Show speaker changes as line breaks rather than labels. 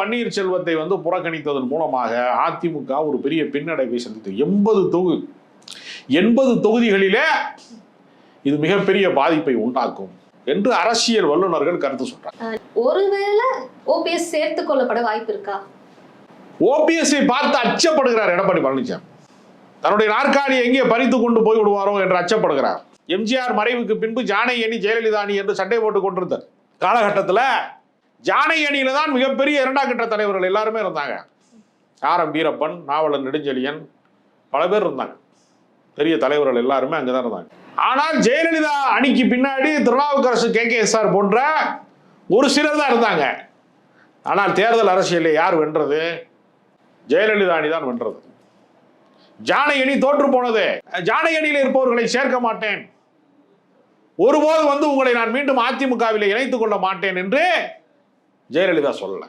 பன்னீர்செல்வத்தை வந்து புறக்கணித்ததன் மூலமாக அதிமுக ஒரு பெரிய பின்னடைவை சந்தித்தது. எண்பது தொகுதி எண்பது தொகுதிகளிலே இது மிகப்பெரிய பாதிப்பை உண்டாக்கும் என்று அரசியல் வல்லுநர்கள் கருத்து சொல்றாங்க.
ஒருவேளை ஓபிஎஸ் சேர்த்து கொள்ளப்பட வாய்ப்பு இருக்கா?
ஓபிஎஸ்ஐ பார்த்து அச்சப்படுகிறார் எடப்பாடி பழனிசாமி. தன்னுடைய நாற்காலியை எங்கே பறித்து கொண்டு போய் விடுவாரோ என்று அச்சப்படுகிறார். எம்ஜிஆர் மறைவுக்கு பின்பு ஜானை அணி ஜெயலலிதா அணி என்று சண்டை போட்டு கொண்டிருந்தார் காலகட்டத்தில் ஜானை அணியில தான் மிகப்பெரிய இரண்டாம் கட்ட தலைவர்கள் எல்லாருமே இருந்தாங்க. ஆர் எம் வீரப்பன் நாவலர் நெடுஞ்செழியன் பல பேர் இருந்தாங்க. பெரிய தலைவர்கள் எல்லாருமே அங்கே தான் இருந்தாங்க. ஆனால் ஜெயலலிதா அணிக்கு பின்னாடி Thirunavukkarasu K. K. S. R போன்ற ஒரு சிலர் தான் இருந்தாங்க. ஆனால் தேர்தல் அரசியலில் யார் வென்றது? ஜெயலலிதா அணி தான் வென்றது. ஜானை அணி தோற்று போனது. ஜானை அணியில் இருப்பவர்களை சேர்க்க மாட்டேன். ஒருபோது வந்து உங்களை நான் மீண்டும் அதிமுகவில் இணைத்துக் கொள்ள மாட்டேன் என்று ஜெயலலிதா சொல்லலை.